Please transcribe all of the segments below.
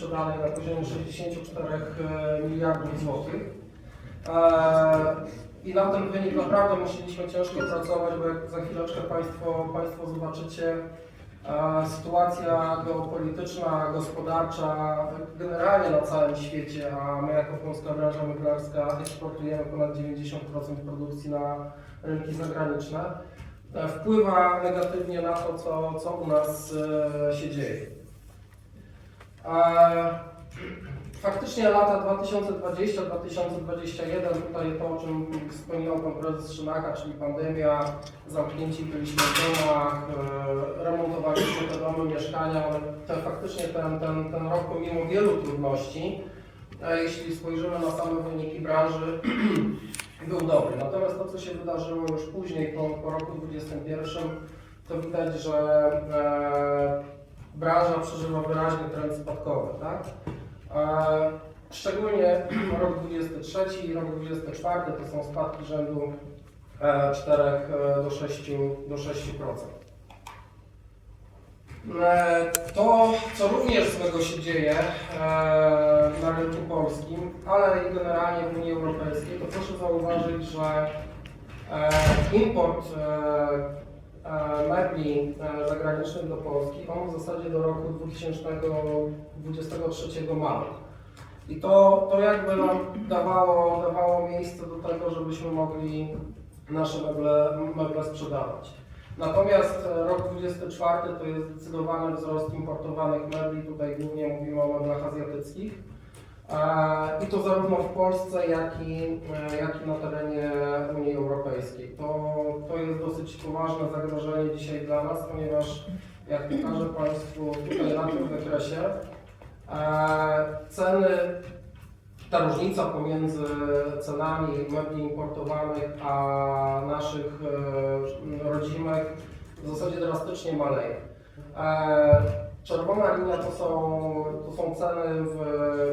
sprzedanej na poziomie 64 miliardów złotych. E, I na ten wynik naprawdę musieliśmy ciężko pracować, bo jak za chwileczkę Państwo, państwo zobaczycie, e, sytuacja geopolityczna, gospodarcza generalnie na całym świecie, a my jako Polska Branża Meblarska eksportujemy ponad 90% produkcji na rynki zagraniczne, e, wpływa negatywnie na to, co, co u nas e, się dzieje. E, Faktycznie lata 2020-2021, tutaj to, o czym wspominał Pan Prezes Szymaka, czyli pandemia, zamknięci byliśmy w domach, e, remontowaliśmy te domy, mieszkania, te, faktycznie ten, ten, ten rok pomimo wielu trudności, e, jeśli spojrzymy na same wyniki branży, był dobry. Natomiast to, co się wydarzyło już później, po, po roku 2021, to widać, że branża przeżywa wyraźny trend spadkowy. Tak? E, Szczególnie rok 23 i rok 24 to są spadki rzędu e, 4 e, do 6, do 6%. E, To, co również złego się dzieje e, na rynku polskim, ale i generalnie w Unii Europejskiej, to proszę zauważyć, że e, import e, e, mebli e, zagranicznych do Polski, on w zasadzie do roku 2023 malał. I to, to jakby nam dawało, dawało miejsce do tego, żebyśmy mogli nasze meble, meble sprzedawać. Natomiast e, rok 24 to jest zdecydowany wzrost importowanych mebli, tutaj głównie mówimy o meblach azjatyckich. E, I to zarówno w Polsce, jak i, jak i na terenie Unii Europejskiej. To, dosyć poważne zagrożenie dzisiaj dla nas, ponieważ jak pokażę Państwu tutaj na tym wykresie, e, ceny, ta różnica pomiędzy cenami mebli importowanych a naszych e, rodzimych w zasadzie drastycznie maleje. E, Czerwona linia to są, to są ceny w,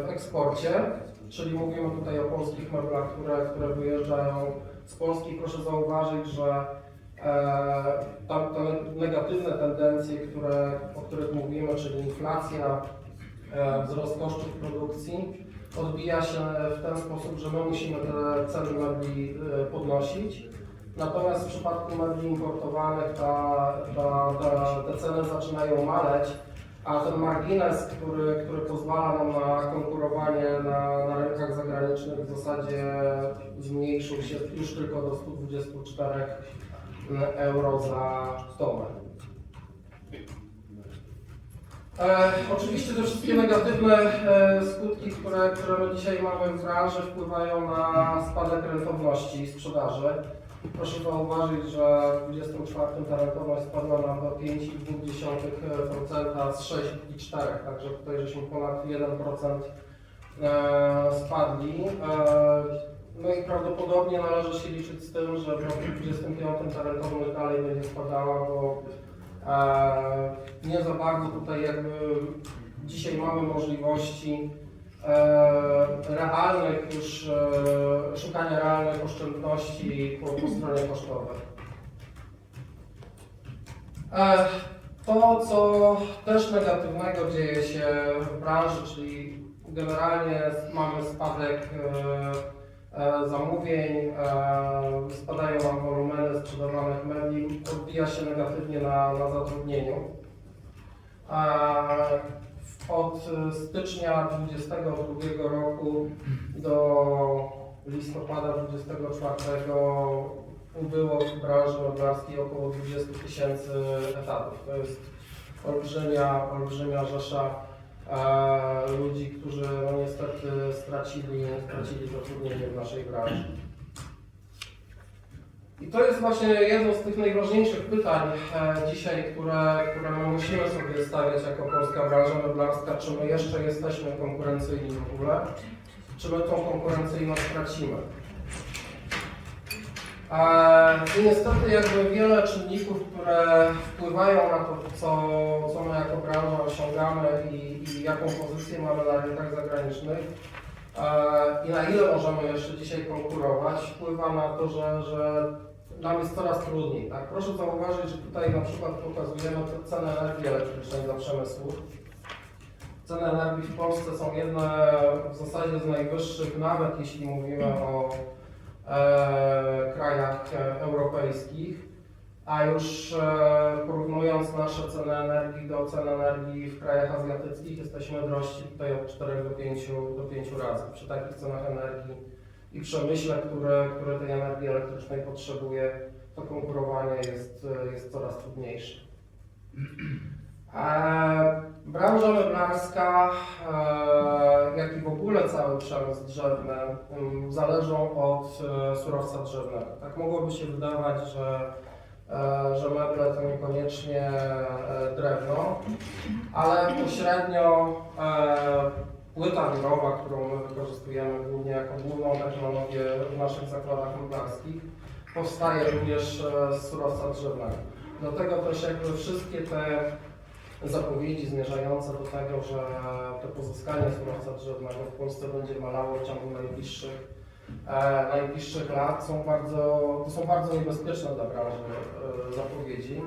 w eksporcie, czyli mówimy tutaj o polskich meblach, które, które wyjeżdżają z Polski. Proszę zauważyć, że tam te negatywne tendencje, które, o których mówimy, czyli inflacja, e, wzrost kosztów produkcji, odbija się w ten sposób, że my musimy te ceny mebli e, podnosić. Natomiast w przypadku mebli importowanych ta, ta, ta, te ceny zaczynają maleć, a ten margines, który, który pozwala nam na konkurowanie na, na rynkach zagranicznych w zasadzie zmniejszył się już tylko do 124 euro za tonę. E, oczywiście te wszystkie negatywne e, skutki, które, które my dzisiaj mamy w branży wpływają na spadek rentowności sprzedaży. Proszę zauważyć, że w 24 ta rentowność spadła nam do 5,2% z 6,4%, także tutaj żeśmy ponad 1% e, spadli. E, no i prawdopodobnie należy się liczyć z tym, że roku 25 ta rentowność dalej będzie spadała, bo e, nie za bardzo tutaj jakby dzisiaj mamy możliwości e, realnych już, e, szukania realnych oszczędności po, po stronie kosztowej. E, To, co też negatywnego dzieje się w branży, czyli generalnie mamy spadek e, zamówień, e, spadają nam wolumeny sprzedawanych mebli, odbija się negatywnie na, na zatrudnieniu. E, Od stycznia 2022 roku do listopada 2024 ubyło w branży meblarskiej około 20 tysięcy etatów. To jest olbrzymia, olbrzymia rzesza e, ludzi, którzy no, niestety stracili, stracili zatrudnienie w naszej branży. I to jest właśnie jedno z tych najważniejszych pytań e, dzisiaj, które, które my musimy sobie stawiać jako polska branża meblarska, czy my jeszcze jesteśmy konkurencyjni w ogóle, czy my tą konkurencyjność tracimy. I niestety jakby wiele czynników, które wpływają na to, co, co my jako branża osiągamy i, i jaką pozycję mamy na rynkach zagranicznych i na ile możemy jeszcze dzisiaj konkurować, wpływa na to, że, że nam jest coraz trudniej. Tak? Proszę zauważyć, że tutaj na przykład pokazujemy te ceny energii elektrycznej dla przemysłu. Ceny energii w Polsce są jedne w zasadzie z najwyższych, nawet jeśli mówimy o krajach e, europejskich. A już e, porównując nasze ceny energii do cen energii w krajach azjatyckich, jesteśmy drożsi tutaj od 4 do 5, do 5 razy. Przy takich cenach energii i przemyśle, które, które tej energii elektrycznej potrzebuje, to konkurowanie jest, e, jest coraz trudniejsze. E, branża meblarska, e, jak i w ogóle cały przemysł drzewny mm, zależą od e, surowca drzewnego. Tak mogłoby się wydawać, że, że meble to niekoniecznie drewno, ale pośrednio płyta wirowa, którą my wykorzystujemy głównie jako główną technologię w naszych zakładach meblarskich, powstaje również z surowca drzewnego. Dlatego też jakby wszystkie te zapowiedzi zmierzające do tego, że to pozyskanie surowca drzewnego w Polsce będzie malało w ciągu najbliższych, e, najbliższych lat są bardzo, to są bardzo niebezpieczne dla branży e, zapowiedzi.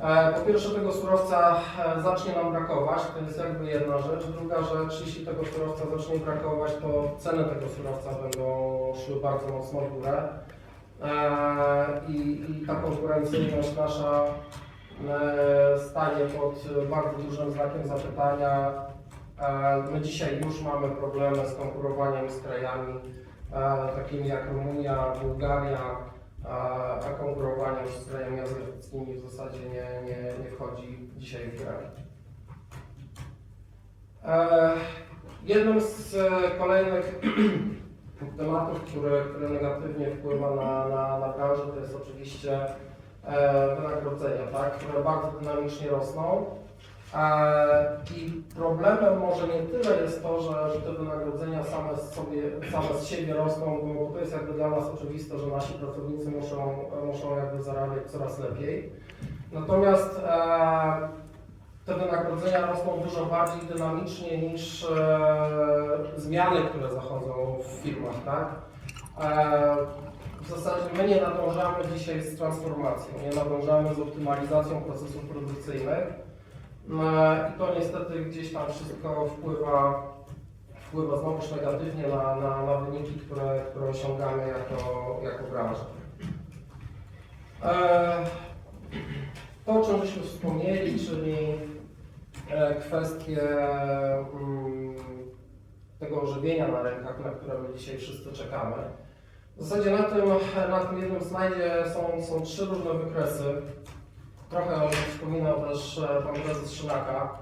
E, po pierwsze tego surowca e, zacznie nam brakować, to jest jakby jedna rzecz. Druga rzecz, jeśli tego surowca zacznie brakować, to ceny tego surowca będą szły bardzo mocno w górę. E, i, I ta konkurencyjność nasza stanie pod bardzo dużym znakiem zapytania. E, My dzisiaj już mamy problemy z konkurowaniem z krajami e, takimi jak Rumunia, Bułgaria, a konkurowanie już z krajami azjatyckimi w zasadzie nie, nie, nie wchodzi dzisiaj w grę. E, Jednym z e, kolejnych tematów, który, który negatywnie wpływa na, na, na branżę, to jest oczywiście e, wynagrodzenia, tak, które bardzo dynamicznie rosną. E, I problemem może nie tyle jest to, że, że te wynagrodzenia same z, sobie, same z siebie rosną, bo to jest jakby dla nas oczywiste, że nasi pracownicy muszą, muszą jakby zarabiać coraz lepiej. Natomiast e, te wynagrodzenia rosną dużo bardziej dynamicznie niż e, zmiany, które zachodzą w firmach, tak? E, zasadzie my nie nadążamy dzisiaj z transformacją, nie nadążamy z optymalizacją procesów produkcyjnych. E, I to niestety gdzieś tam wszystko wpływa, wpływa znowuż negatywnie na, na, na wyniki, które, które osiągamy jako, jako branża. E, To, o czym wspomnieli, czyli e, kwestie mm, tego ożywienia na rynkach, na które my dzisiaj wszyscy czekamy. W zasadzie na tym, na tym jednym slajdzie są, są trzy różne wykresy. Trochę wspominał też e, pan prezes Szynaka.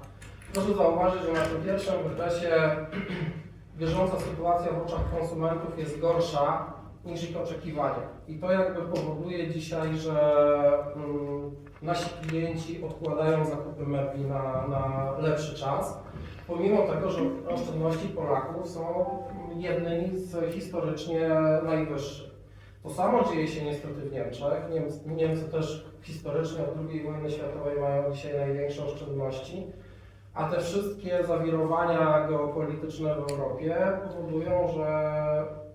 Proszę zauważyć, że na tym pierwszym wykresie bieżąca sytuacja w oczach konsumentów jest gorsza niż ich oczekiwania. I to jakby powoduje dzisiaj, że mm, nasi klienci odkładają zakupy mebli na, na lepszy czas, pomimo tego, że oszczędności Polaków są jednymi z historycznie najwyższych. To samo dzieje się niestety w Niemczech. Niemcy, Niemcy też historycznie od II wojny światowej mają dzisiaj największe oszczędności, a te wszystkie zawirowania geopolityczne w Europie powodują, że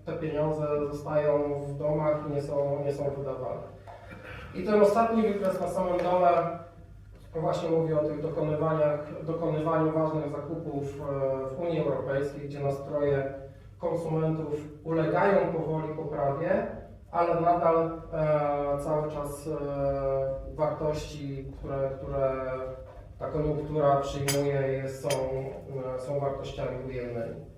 te pieniądze zostają w domach i nie są, nie są wydawane. I ten ostatni wykres na samym dole właśnie mówi o tych dokonywaniach, dokonywaniu ważnych zakupów e, w Unii Europejskiej, gdzie nastroje konsumentów ulegają powoli poprawie, ale nadal e, cały czas e, wartości, które, które ta koniunktura przyjmuje, jest, są, e, są wartościami ujemnymi.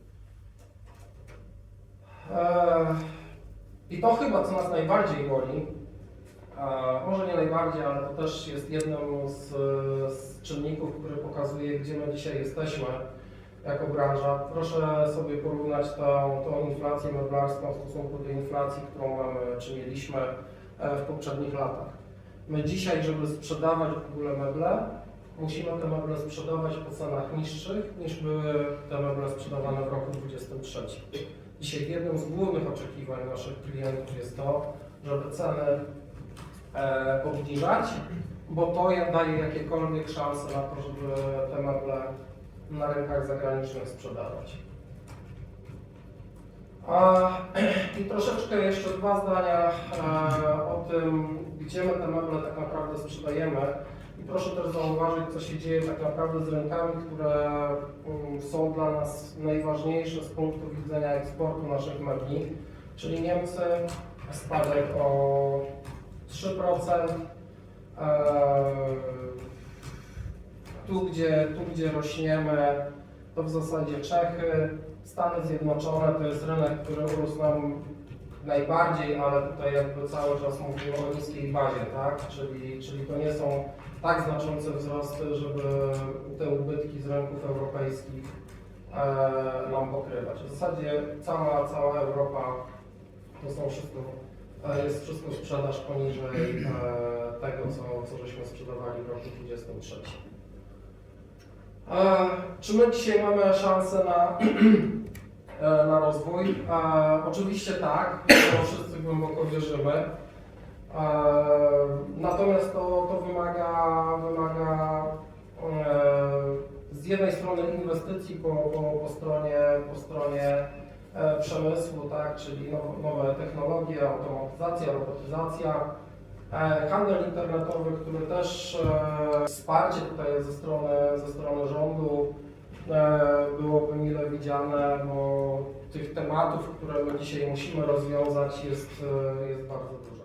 I to chyba, co nas najbardziej boli, może nie najbardziej, ale to też jest jednym z, z czynników, który pokazuje, gdzie my dzisiaj jesteśmy jako branża. Proszę sobie porównać tą, tą inflację meblarską w stosunku do inflacji, którą mamy, czy mieliśmy e, w poprzednich latach. My dzisiaj, żeby sprzedawać w ogóle meble, musimy te meble sprzedawać po cenach niższych niż były te meble sprzedawane w roku 2023. Dzisiaj jednym z głównych oczekiwań naszych klientów jest to, żeby ceny e, obniżać, bo to daje jakiekolwiek szanse na to, żeby te meble na rynkach zagranicznych sprzedawać. A, I troszeczkę jeszcze dwa zdania e, o tym, gdzie my te meble tak naprawdę sprzedajemy. I proszę też zauważyć, co się dzieje tak naprawdę z rynkami, które mm, są dla nas najważniejsze z punktu widzenia eksportu naszych mebli, czyli Niemcy, spadek o 3%, e, tu gdzie, tu, gdzie rośniemy, to w zasadzie Czechy, Stany Zjednoczone to jest rynek, który urósł nam najbardziej, ale tutaj jakby cały czas mówimy o niskiej bazie, tak? Czyli, czyli to nie są tak znaczące wzrosty, żeby te ubytki z rynków europejskich e, nam pokrywać. W zasadzie cała, cała Europa to są wszystko, e, jest wszystko sprzedaż poniżej e, tego, co, co żeśmy sprzedawali w roku 2023. E, Czy my dzisiaj mamy szansę na, e, na rozwój? E, Oczywiście tak, bo wszyscy głęboko wierzymy. E, Natomiast to, to wymaga, wymaga e, z jednej strony inwestycji po, po, po stronie, po stronie e, przemysłu, tak, czyli now- nowe technologie, automatyzacja, robotyzacja, Handel internetowy, który też e, wsparcie tutaj ze strony, ze strony rządu e, byłoby mile widziane, bo tych tematów, które my dzisiaj musimy rozwiązać jest, e, jest bardzo dużo.